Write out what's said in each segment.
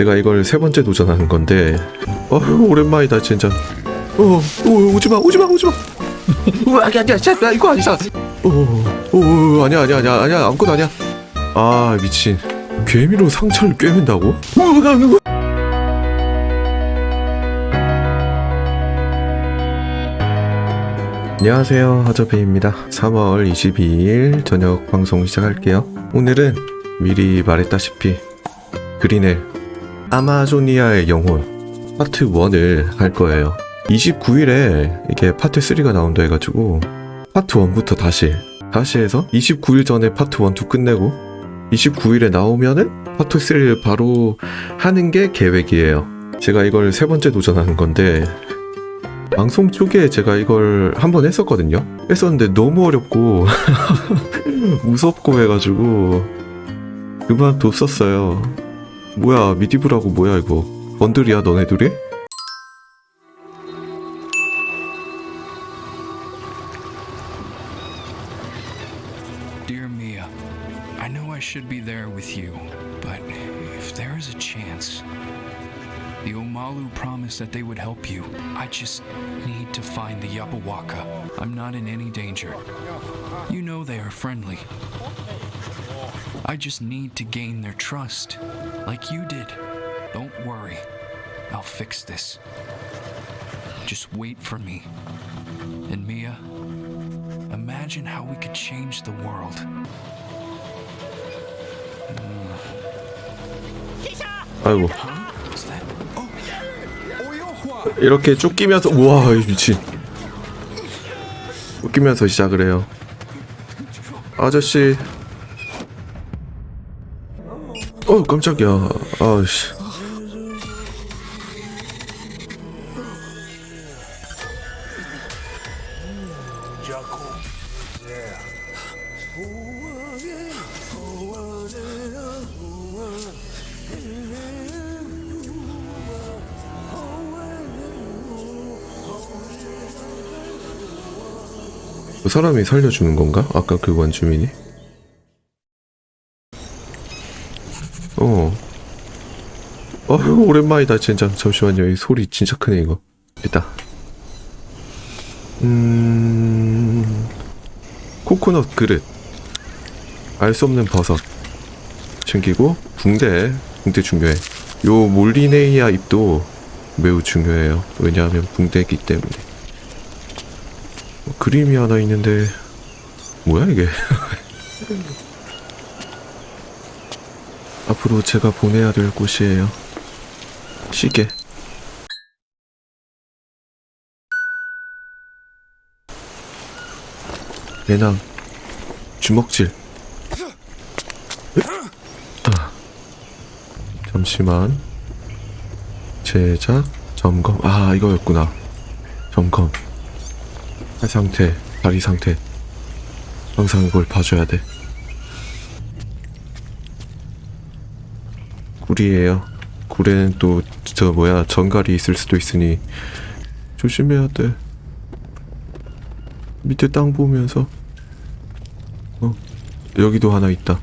제가 이걸 세 번째 도전하는 건데 어 오랜만이다 진짜. 어, 오, 오지마 오지마 오지마. 어, 아니야 아니야 이거 아니야. 어, 오, 아니야 아니야 아니야 아니야 아무것도 아니야. 아 미친. 괴미로 상처를 꿰맨다고? 어, 안녕하세요 하저베입니다. 3월 22일 저녁 방송 시작할게요. 오늘은 미리 말했다시피 그린엘 아마조니아의 영혼 파트 1을 할 거예요 29일에 이게 파트 3가 나온다 해가지고 파트 1부터 다시 다시 해서 29일 전에 파트 1, 2 끝내고 29일에 나오면은 파트 3를 바로 하는 게 계획이에요 제가 이걸 세 번째 도전하는 건데 방송 초기에 제가 이걸 한 번 했었거든요. 했었는데 너무 어렵고 무섭고 해가지고 그만뒀었어요. 뭐야 미디브라고 뭐야 이거 번들이야 너네들이? Dear Mia, I know I should be there with you, but if there is a chance, the Omalu promised that they would help you. I just need to find the Yapawaka. I'm not in any danger. You know they are friendly. I just need to gain their trust, like you did. Don't worry. I'll fix this. Just wait for me. And Mia, imagine how we could change the world. 아이고 이렇게 쫓기면서 우와 미친 쫓기면서 시작을 해요 아저씨 어 깜짝이야 아씨 그 사람이 살려주는 건가? 아까 그 원주민이? 어. 어, 오랜만이다, 진짜. 잠시만요. 이 소리 진짜 크네, 이거. 있다. 음. 코코넛 그릇. 알 수 없는 버섯. 챙기고, 붕대. 붕대 중요해. 요 몰리네이아 잎도 매우 중요해요. 왜냐하면 붕대이기 때문에. 어, 그림이 하나 있는데 뭐야 이게 앞으로 제가 보내야 될 곳이에요 시계 배낭 주먹질 아, 잠시만 제작 점검 아 이거였구나 점검 팔 상태, 다리 상태. 항상 이걸 봐줘야 돼. 굴이에요. 굴에는 또 저 뭐야 전갈이 있을 수도 있으니 조심해야 돼. 밑에 땅 보면서 어 여기도 하나 있다.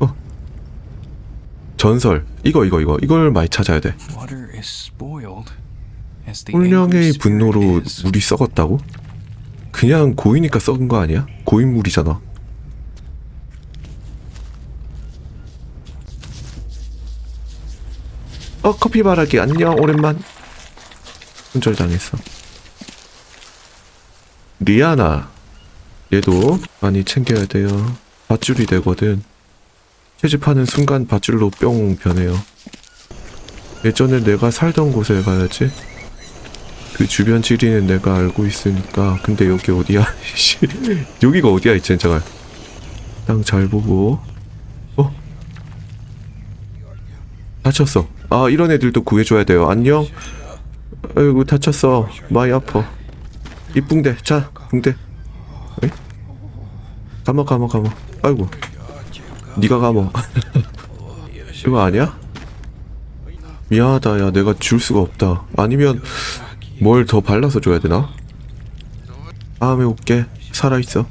어 전설 이거 이거 이거 이걸 많이 찾아야 돼. Spirit 분노로. 물이 썩었다고? 그냥 고이니까 썩은 거 아니야? 고인 물이잖아. 어 커피 바라기 안녕 오랜만. 손절당했어. 리아나 얘도 많이 챙겨야 돼요. 밧줄이 되거든. 채집하는 순간 밧줄로 뿅 변해요. 예전에 내가 살던 곳에 가야지. 그 주변 지리는 내가 알고 있으니까 근데 여기 어디야 씨, 여기가 어디야 이 젠장아 땅잘 보고 어 다쳤어. 아 이런 애들도 구해줘야 돼요. 안녕. 아이고 다쳤어. 많이 아파. 이 붕대. 자 붕대. 에이? 감아 감아 감아 아이고. 니가 감아 이거 아니야? 미안하다. 야 내가 줄 수가 없다. 아니면 뭘 더 발라서 줘야 되나? 다음에 올게. 살아있어.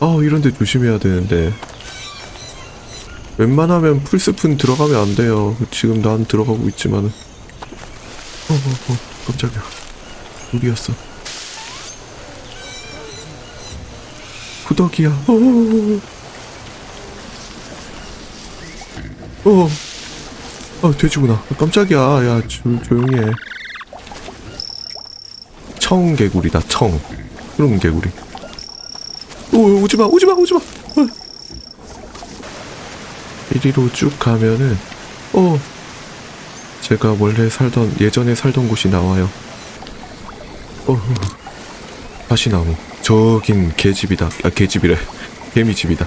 아 이런데 조심해야 되는데 웬만하면 풀스푼 들어가면 안 돼요. 지금 난 들어가고 있지만은. 어, 어, 어, 깜짝이야. 우리였어. 후덕이야. 어, 어, 어. 어, 돼지구나. 깜짝이야. 야, 조, 조용히 해. 청개구리다, 청. 그럼 개구리. 오, 오지마, 오지마, 오지마. 어. 이리로 쭉 가면은, 어. 제가 원래 살던, 예전에 살던 곳이 나와요. 어, 다시 나무. 저긴 개집이다. 아, 개집이래. 개미집이다.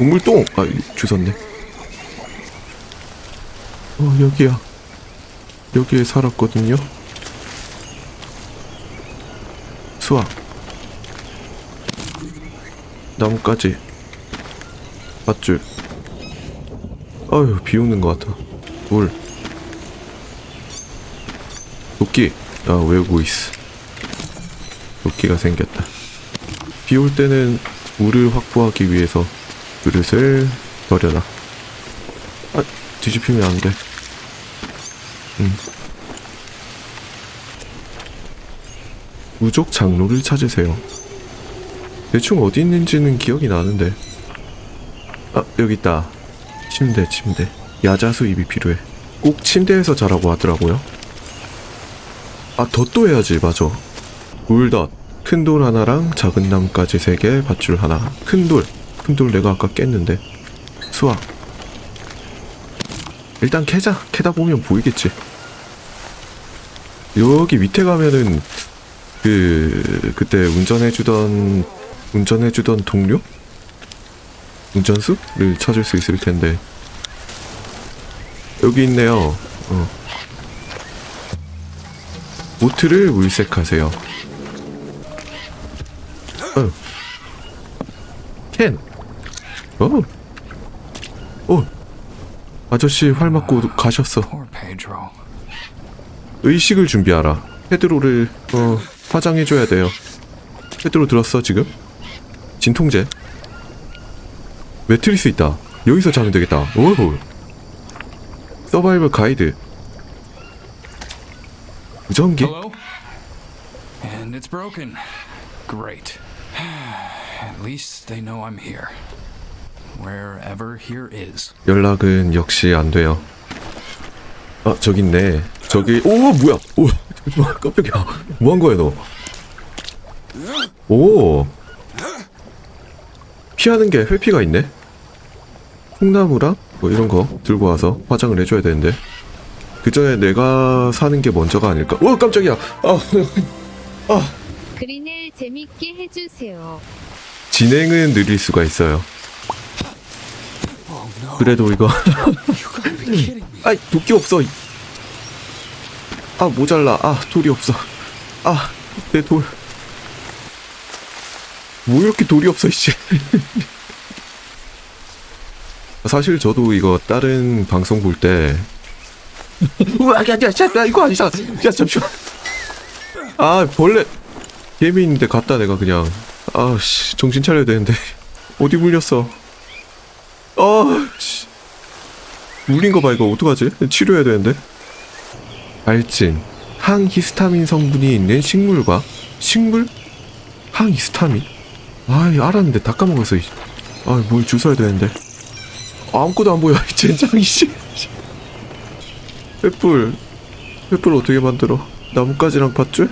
우물똥! 아, 주웠네. 어, 여기야. 여기에 살았거든요. 수학. 나뭇가지. 밧줄. 아유, 비 오는 것 같아. 물. 도끼. 아, 외우고 있어. 도끼가 생겼다. 비 올 때는 물을 확보하기 위해서 그릇을 버려놔. 아, 뒤집히면 안 돼. 음. 무족 장로를 찾으세요. 대충 어디 있는지는 기억이 나는데. 아, 여기 있다. 침대, 침대. 야자수 입이 필요해. 꼭 침대에서 자라고 하더라고요. 아, 덧도 해야지, 맞아. 굴덧. 큰 돌 하나랑 작은 나뭇가지 세 개, 밧줄 하나. 큰 돌. 큰 돌 내가 아까 깼는데. 수학. 일단 캐자. 캐다 보면 보이겠지. 여기 밑에 가면은 그 그때 운전해주던 운전해주던 동료 운전수를 찾을 수 있을 텐데 여기 있네요. 어. 보트를 물색하세요. 어. 캔. 어. 어. 아저씨 활 맞고 가셨어. 의식을 준비하라. 페드로를 어 화장해줘야 돼요. 페드로 들었어 지금? 진통제. 매트리스 있다. 여기서 자면 되겠다. 오호. 서바이벌 가이드. 무전기. Hello? And it's broken. Great. At least they know I'm here. Wherever here is. 연락은 역시 안 돼요. 아 저기 있네. 저기 오 뭐야? 오 깜짝이야. 뭐 한 거야 너? 오 피하는 게 회피가 있네. 콩나무랑 뭐 이런 거 들고 와서 화장을 해줘야 되는데 그 전에 내가 사는 게 먼저가 아닐까? 오 깜짝이야. 아 그린을 재밌게 해주세요. 진행은 느릴 수가 있어요. 그래도 이거 아이 도끼 없어. 아 모자라. 아 돌이 없어. 아내 돌. 뭐 이렇게 돌이 없어 이씨. 사실 저도 이거 다른 방송 볼 때. 우와 야 야 야 야, 이거 아니잖아. 야 잠시만. 아 벌레 개미 있는데 갔다 내가 그냥. 아씨 정신 차려야 되는데 어디 물렸어. 아씨. 물린 거 봐 이거 어떡하지? 치료해야 되는데. 알진 항히스타민 성분이 있는 식물과 식물 항히스타민. 아, 이 알았는데 다 까먹었어. 이. 아, 뭘 주워야 되는데. 아무것도 안 보여. 이 젠장이 씨. 횃불. 횃불 어떻게 만들어? 나뭇가지랑 밧줄?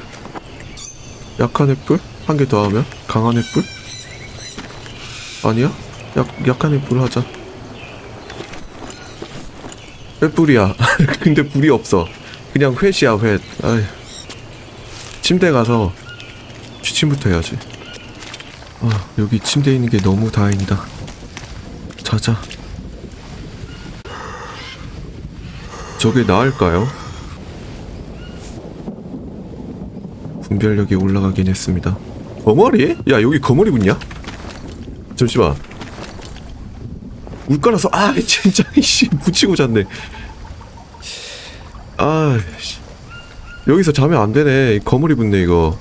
약한 횃불? 한 개 더 하면 강한 횃불? 아니야? 약 약한 횃불 하자. 횃불이야. 근데 불이 없어. 그냥 횃이야 횃. 아이. 침대 가서 취침부터 해야지. 아 여기 침대에 있는 게 너무 다행이다. 자자. 저게 나을까요? 분별력이 올라가긴 했습니다. 거머리? 야 여기 거머리 붙냐? 잠시만. 물 깔아서 아 진짜 이씨 붙이고 잤네. 아 씨. 여기서 자면 안 되네. 거물이 붙네 이거.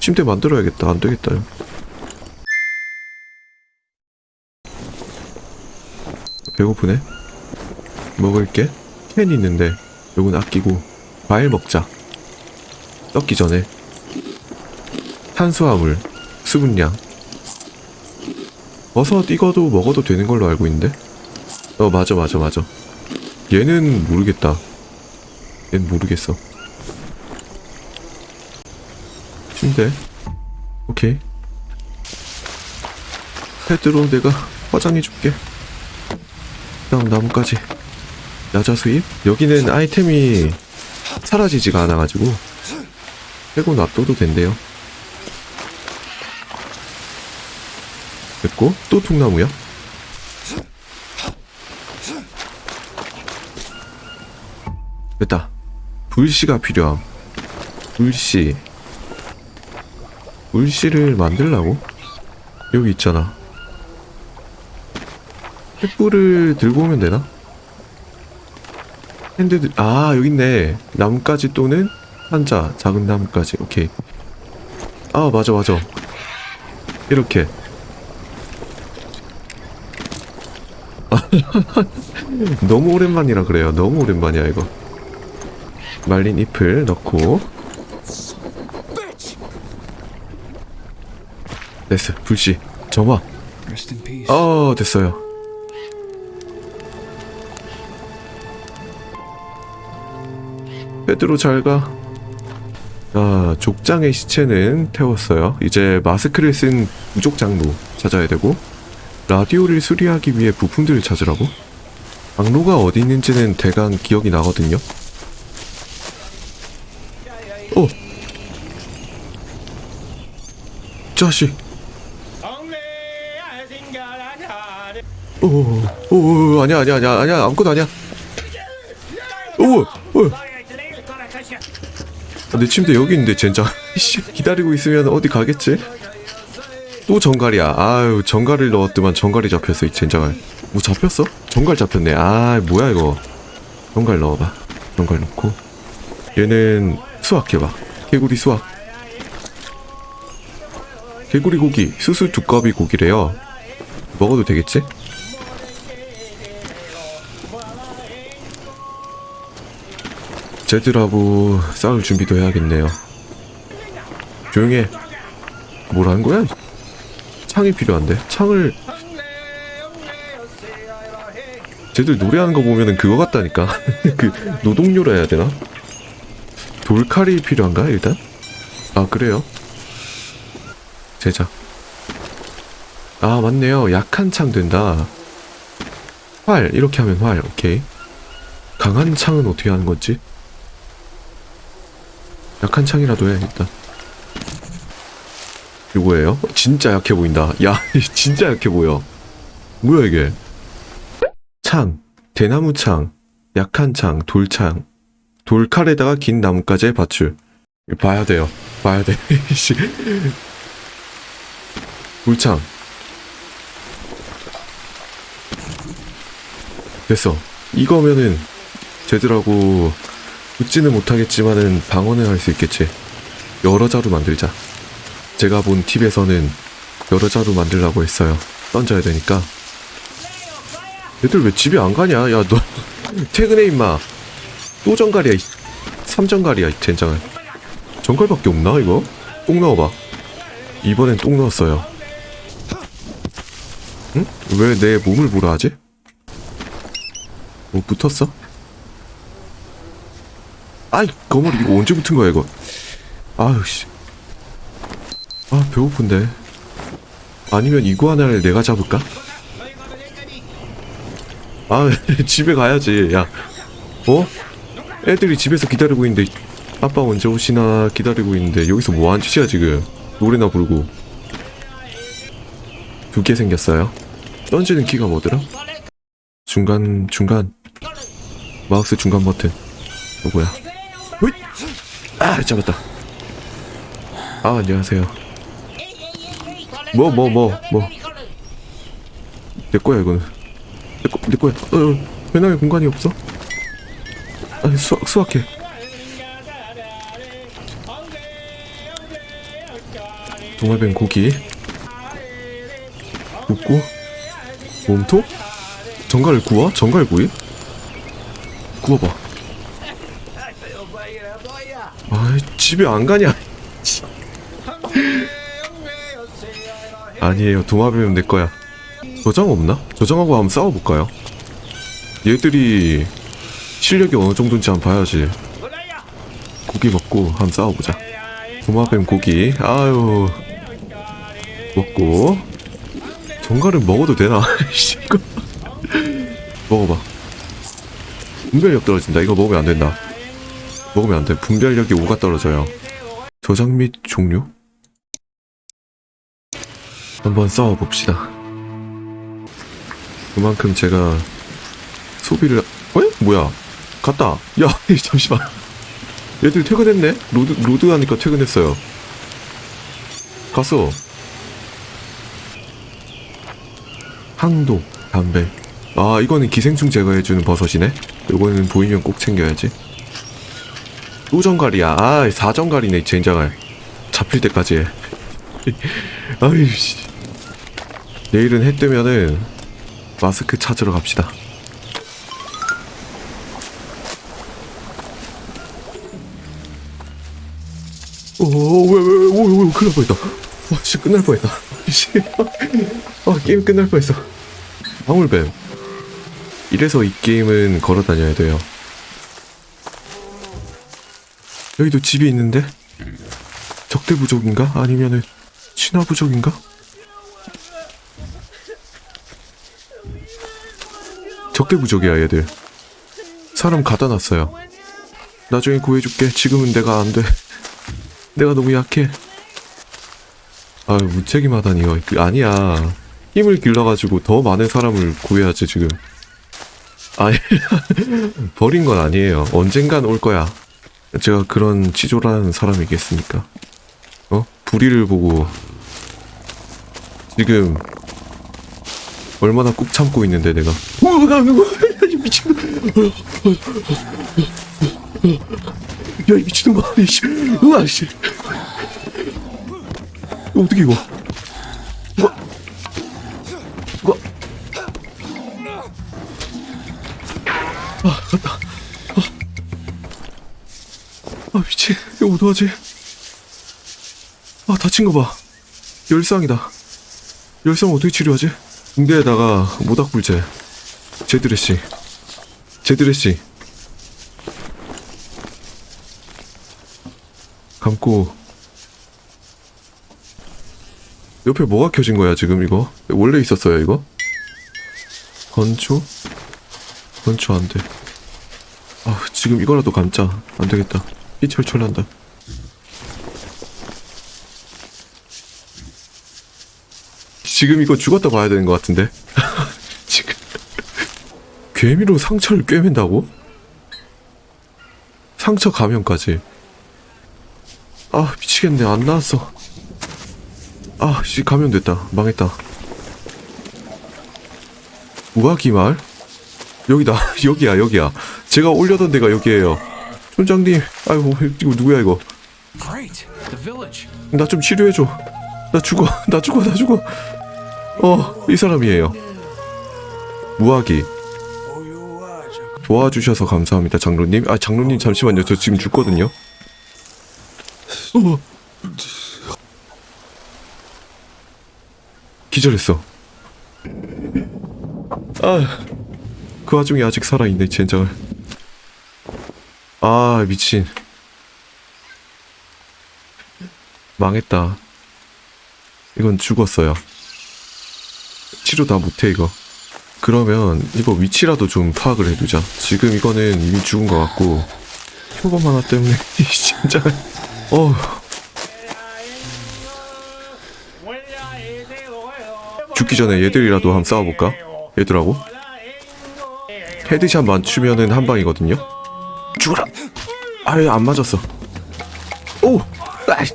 침대 만들어야겠다. 안 되겠다. 배고프네. 먹을 게. 캔 있는데 요건 아끼고 과일 먹자. 썩기 전에 탄수화물, 수분량. 버섯 익어도 먹어도 되는 걸로 알고 있는데. 어 맞아 맞아 맞아. 얘는 모르겠다. 얘는 모르겠어. 침대. 오케이. 페드로 내가 화장해줄게. 다음 나뭇가지. 야자수잎? 여기는 아이템이 사라지지가 않아가지고 빼고 놔둬도 된대요. 됐고 또 통나무야? 됐다. 불씨가 필요함. 불씨. 불씨를 만들라고? 여기 있잖아. 횃불을 들고 오면 되나? 핸드 아 여기 있네. 나뭇가지 또는 한자 작은 나뭇가지. 오케이. 아 맞아 맞아. 이렇게. 너무 오랜만이라 그래요. 너무 오랜만이야 이거. 말린 잎을 넣고. 됐어. 불씨. peace. 어 됐어요 베드로 잘가. 아 족장의 시체는 태웠어요. 이제 마스크를 쓴 부족 장로 찾아야 되고 라디오를 수리하기 위해 부품들을 찾으라고? 장로가 어디 있는지는 대강 기억이 나거든요. 어. 자식 오, 오, 오, 아니야, 아니야, 아니야, 아니야, 아무것도 아니야. 오, 오, 아, 내 침대 여기 있는데 젠장. 씨, 기다리고 있으면 어디 가겠지? 또 정갈이야. 아유, 정갈을 넣었더만 정갈이 잡혔어, 이 젠장을. 뭐 잡혔어? 정갈 잡혔네. 아, 뭐야 이거. 정갈 넣어봐. 정갈 넣고. 얘는 수확해봐. 개구리 수확. 개구리 고기, 수수 두꺼비 고기래요. 먹어도 되겠지? 제드라고 싸울 준비도 해야겠네요. 조용히 해. 뭘 하는 거야? 창이 필요한데? 창을. 쟤들 노래하는 거 보면은 그거 같다니까. 그, 노동요라 해야 되나? 돌칼이 필요한가, 일단? 아, 그래요? 제작. 아, 맞네요. 약한 창 된다. 활, 이렇게 하면 활, 오케이. 강한 창은 어떻게 하는 거지? 약한 창이라도 해 일단. 이거예요? 진짜 약해 보인다. 야 진짜 약해 보여. 뭐야 이게? 창. 대나무 창. 약한 창. 돌창. 돌칼에다가 긴 나뭇가지의 밧줄. 봐야 돼요. 봐야 돼. 씨. 돌창. 됐어. 이거면은 쟤들하고 붙지는 못하겠지만은 방어는 할 수 있겠지. 여러 자루 만들자. 제가 본 팁에서는 여러 자루 만들라고 했어요. 던져야 되니까. 얘들 왜 집에 안 가냐? 야, 너 퇴근해 임마. 또 정갈이야. 이 삼정갈이야, 이 젠장을. 정갈밖에 없나 이거? 똥 넣어봐. 이번엔 똥 넣었어요. 응? 왜 내 몸을 보라 하지? 뭐 붙었어? 아이 거머리 이거 언제 붙은 거야 이거? 아유 씨 아 배고픈데. 아니면 이구아나를 내가 잡을까? 아 집에 가야지 야. 어? 애들이 집에서 기다리고 있는데 아빠 언제 오시나 기다리고 있는데 여기서 뭐하는 짓이야 지금? 노래나 부르고. 두 개 생겼어요? 던지는 키가 뭐더라? 중간 중간. 마우스 중간 버튼. 누구야? 아 잡았다. 아 안녕하세요. 뭐 뭐 뭐 뭐. 내 거야 이거는. 내, 거, 내 거야. 어, 어 배낭에 공간이 없어? 아니 수학 수학해. 동말뱀 고기. 굽고. 몸통? 정갈을 구워? 정갈 구이? 구워봐. 아, 집에 안 가냐? 아니에요. 도마뱀은 내 거야. 저장 없나? 저장하고 한번 싸워볼까요? 얘들이 실력이 어느 정도인지 한번 봐야지. 고기 먹고 한번 싸워보자. 도마뱀 고기. 아유. 먹고. 정갈은 먹어도 되나? 씨, 이거. 먹어봐. 분별력 떨어진다. 이거 먹으면 안 된다. 먹으면 안 돼. 분별력이 5가 떨어져요. 저장 및 종료? 한번 싸워봅시다. 그만큼 제가 소비를, 에? 뭐야? 갔다. 야, 잠시만. 얘들 퇴근했네? 로드, 로드 하니까 퇴근했어요. 갔어. 항도, 담배. 아, 이거는 기생충 제거해주는 버섯이네? 이거는 보이면 꼭 챙겨야지. 또 정갈이야. 아, 사정갈이네, 젠장할. 잡힐 때까지 해. 아이씨. 내일은 해 뜨면은 마스크 찾으러 갑시다. 오, 왜, 왜, 왜, 오, 오, 큰일 날 뻔했다. 와, 씨, 끝날 뻔했다. 씨. 아, 게임 끝날 뻔했어. 방울뱀. 이래서 이 게임은 걸어 다녀야 돼요. 여기도 집이 있는데? 적대 부족인가? 아니면은 친화 부족인가? 적대 부족이야 얘들. 사람 갖다 놨어요. 나중에 구해줄게. 지금은 내가 안 돼. 내가 너무 약해. 아유 무책임하다니 이거 그, 아니야. 힘을 길러가지고 더 많은 사람을 구해야지 지금. 아니 버린 건 아니에요. 언젠간 올 거야. 제가 그런 치졸한 사람이겠습니까? 어? 불의를 보고 지금 얼마나 꾹 참고 있는데 내가? 우와 미친 야이 미친놈아 이씨 우와 씨. 어떻게 이거 어떡하지? 아 다친 거 봐. 열상이다. 열상 어떻게 치료하지? 붕대에다가 모닥불제. 제드레시 제드레시 감고. 옆에 뭐가 켜진 거야 지금 이거? 원래 있었어요 이거? 건초? 건초 안 돼. 아 지금 이거라도 감자. 안 되겠다. 이 철철 난다 지금 이거 죽었다 봐야 되는 것 같은데? 지금. 괴미로 상처를 꿰맨다고? 상처 감염까지. 아 미치겠네. 안 나왔어. 아 씨 감염됐다. 망했다. 우아기 마을? 여기다. 여기야 여기야. 제가 올려던 데가 여기에요. 촌장님 아이고 이거 누구야 이거. 나 좀 치료해줘. 나 죽어. 나 죽어 나 죽어 어 이 사람이에요. 무아기. 도와주셔서 감사합니다 장로님. 아 장로님 잠시만요. 저 지금 죽거든요. 어. 기절했어. 아 그 와중에 아직 살아있네 젠장을. 아 미친. 망했다. 이건 죽었어요. 치료 다 못해 이거. 그러면 이거 위치라도 좀 파악을 해두자. 지금 이거는 이미 죽은 것 같고 표범 하나 때문에 진짜 어 죽기 전에 얘들이라도 한번 싸워볼까? 얘들하고 헤드샷 맞추면은 한 방이거든요. 죽어라. 아유 안 맞았어. 오. 아이.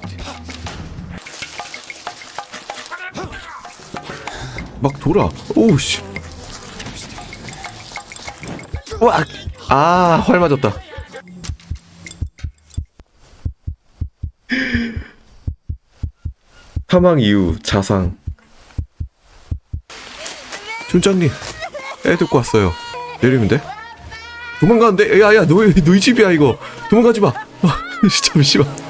막 돌아. 오우 씨. 와. 아, 활 맞았다. 사망 이후 자상. 촌장님, 애 듣고 왔어요. 내리면 돼? 도망가는데? 야 야 너희 너희 집이야 이거. 도망가지 마. 아, 잠시만.